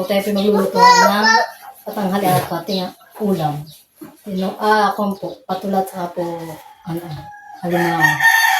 po. Tayo po magluluto ng patanghali at pati ulam. Sino, ah, ako po, patulat sa po, ano, halimaw.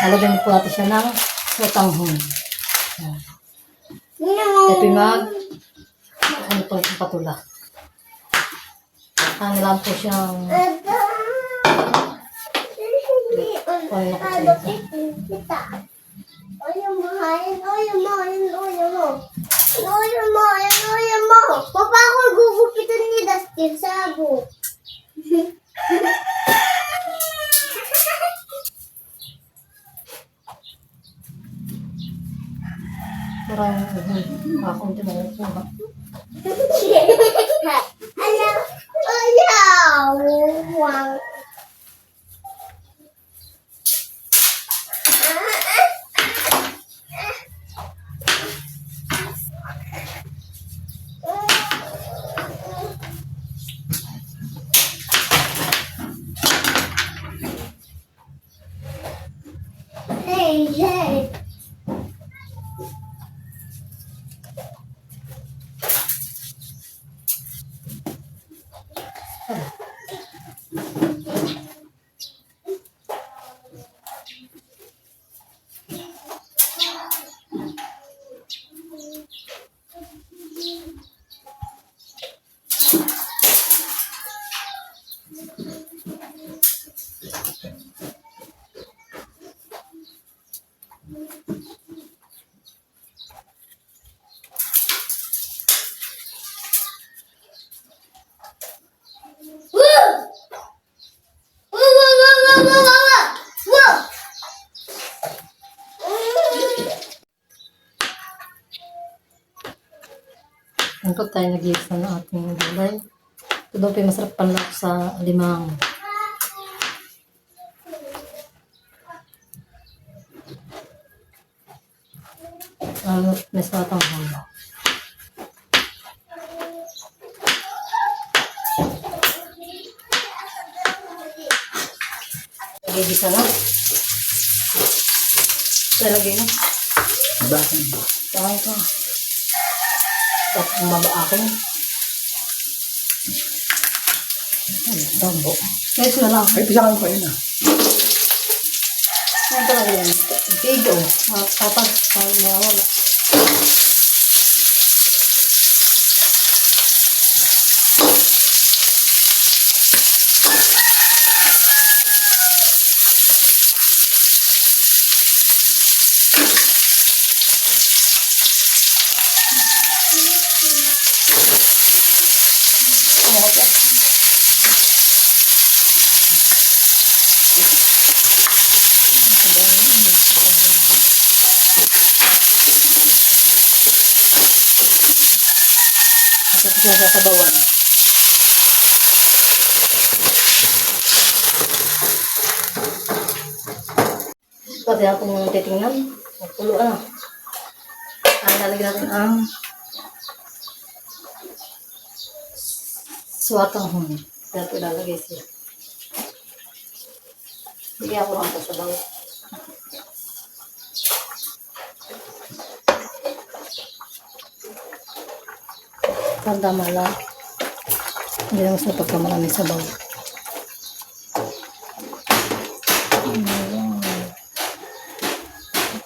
Halagyan po natin siya ng sotanghon. Yan. Tayo po mag, ano po yung patula. Ang lang po siyang, ano na po siya. Papa Hey, hey. Po tayo nag-iisa ng ating gulay. Ito daw po yung masarap panlak sa limang. Ano, may satang halo. Nagigisa na. Talagay na. Bakit? Saan ka? Tapos bumaba akin. Ay, dambo. Ito na lang. Ay, pisakan ko yun ah. Ano talaga yan? Video. Ah, Tapos, ay, mawala. Tapos yung sasabawan. Pati akong titingnan. Magpulo na. Ang lalagyan natin ang suwatang huni. Kaya ito ilalagay siya. Bigyan ako lang ito sa bawat. Tanda mala. Hindi lang sa pagkamarami sa bawat.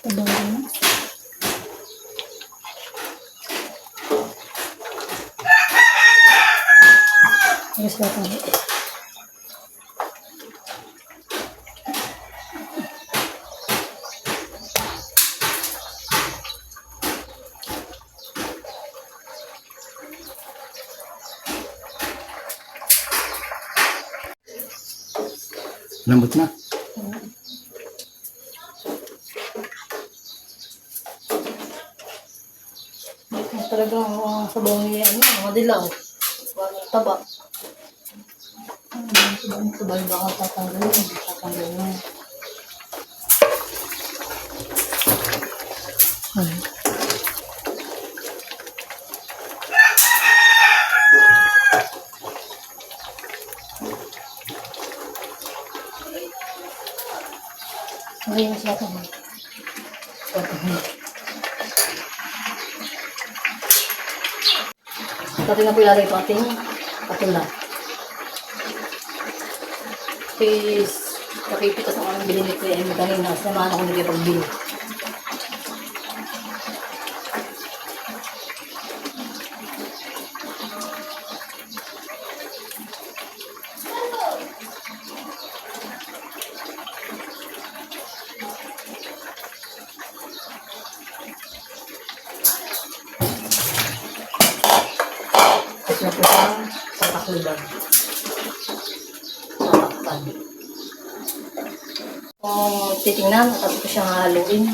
Ito ba yun? Ayos ba ito? Lambot na. Ang talagang uh, sabaw niya, ano, mga dilaw. Walang taba. Ang taba baka tatanggalin. Tatanggalin. Ay. Ngayon siya ito. Pati na po ilalagay ito ating patula. Please, papipitas ako ng bili ni Emmy kanina. Samahan ako nila Kung titingnan, tapos ko siyang haluin.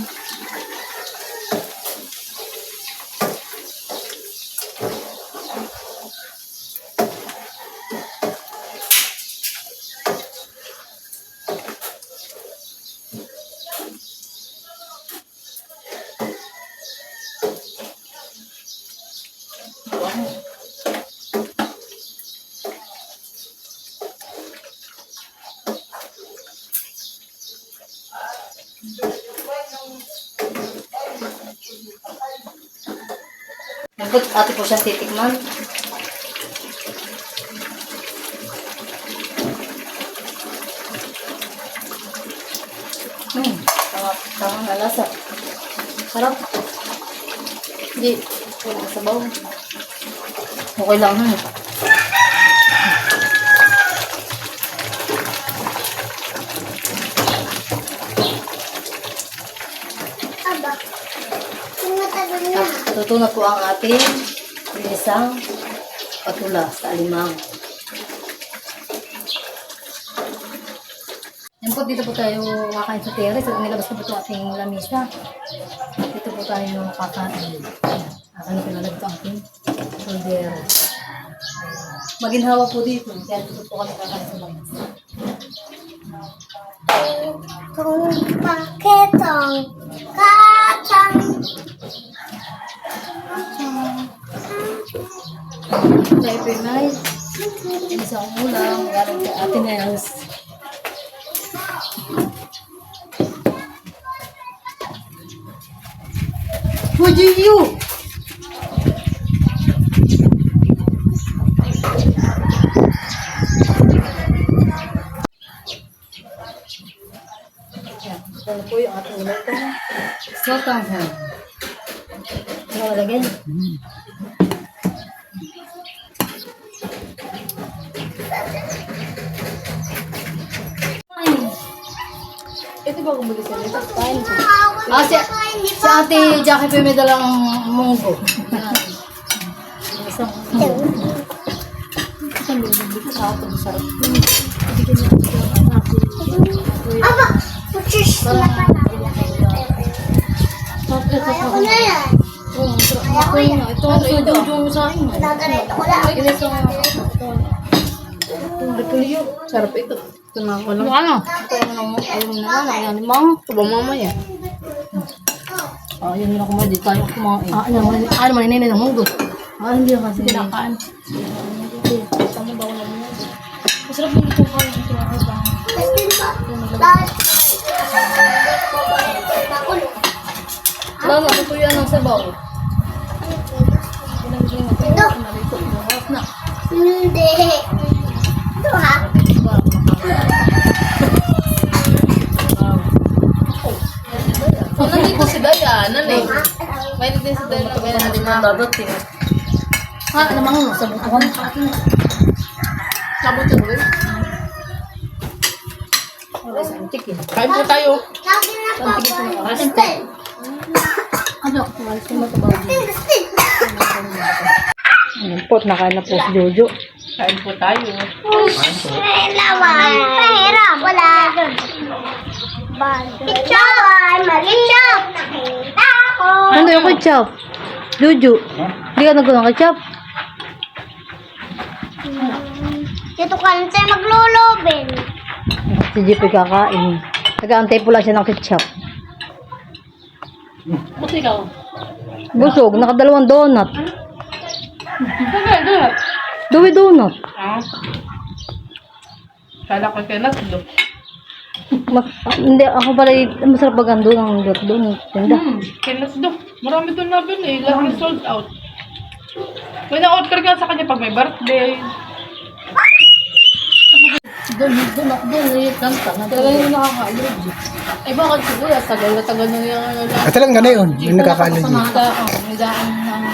Wow. Nagpag ate po siya titikman. Hmm, tama, tama na lasa. Sarap. Hindi, wala sa baw. Okay lang, hmm. Aba. Yung matagal na. Tuto na po ang ating isang patula sa alimang. Yan po, dito po tayo kakain sa terrace. At nilabas na po ito ating lamisa. Dito po tayo kakain. Akan na pinalagay ito ating kaldero. Maginhawa po dito. Kaya dito po kami kakain sa lamisa. Kung paketong kacang. Tayo po may isang ulam. Galing kay Ate Nels. Would you you? Yan. Ito po yung ating ulam ko. Sotang ham. Ano malagyan? Ito ba kung sa ito? Kain ko. Ah, si, si ate Jackie pa may dalang munggo. Yan. Isang Isang lulubog ko sa ato. Masarap. Aba. Putis na pa Kaya ko na yan. Ako yun. Ito, ito, yung sa akin. Gaganito ko lang. Ito, ito. Ito, repulyo. Sarap ito. Ito na ako lang. Ano? Ito yung alam na lang. Ayan, limang. Ito ba mamaya? Ah, yun yun ako mo. Di tayo kumain. Ah, ano, ano, ano, man, inay ng munggo. Ah, hindi ako kasi. Kinakaan. Tama ba ako ng munggo? Masarap yung ito kain. Ito ako ba? Tapos din pa. Tapos. Bakul. Wala na, ito yan ang sabaw. Ito. Na. Hindi. Ito ha. Dayanan eh. Ha? May nandito si Dayanan. Kaya natin na dadating. Ha, ano mga ano. Sabot siya ba? Wala sa antik eh. Kain po tayo. Ano, ko. Ayan po, nakain na po si Jojo. Kain po tayo. Lawan. Pahirap. Wala. Picture. Mag-picture. Ano yung ketchup? Jojo, hindi ka nagkulang ketchup? Dito ka lang tayo maglulubin. Si JP kakain. Nag-aantay po lang siya ng ketchup. Ba't ikaw? Busog, nakadalawang donut. Kaya doon. Dumi donut. Ah. Kala ko kay Nasdo. Mas, hindi, ako pala, masarap pag ando ng donut. Tinda. Hmm, kay Nasdo. Marami doon na bin eh. Lahat sold out. May na-order ka sa kanya pag may birthday. Doon, doon, ako doon, eh, kanta. Talaga yung nakaka-allergy. Eh bakit si Kuya? Tagal na tagal na yung ano lang. Ah, talagang gano'n yun. Yung nakaka-allergy. Kasama ka, oh, may daan ng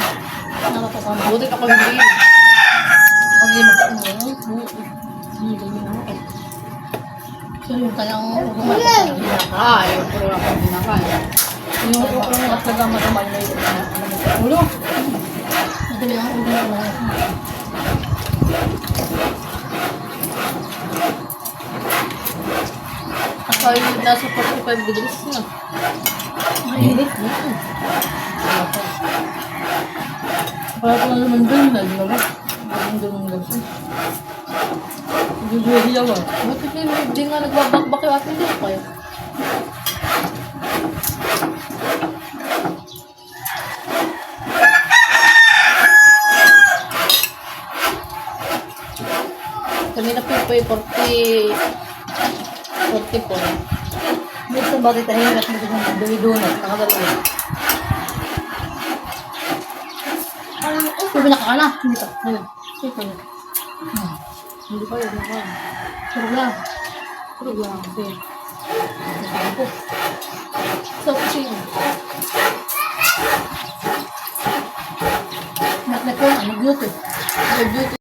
nakakasama. Buti ako hindi. Pag di mag-ano, hindi ganyan ako. So, yung kanyang urumat, Ay, pero ako hindi nakain. yung urumat talaga matamay na yung ulo. Madali ang ulo na Ako ay nasa 45 degrees na. Mainit. Para ko naman dun na, di ba? Ng gabi. Hindi ako. Ba't hindi, nga nagbabakbak yung ating dito Kanina po po yung 40... 44. Dito ba kita hirap mo kung duwi-dunat, nakadalawa. Sabi na ka na. Hindi ka. Ayun. Ito na. Hmm. Hindi pa yun. Turog lang. Turog lang. Okay. Ako. Sa kusina. Nak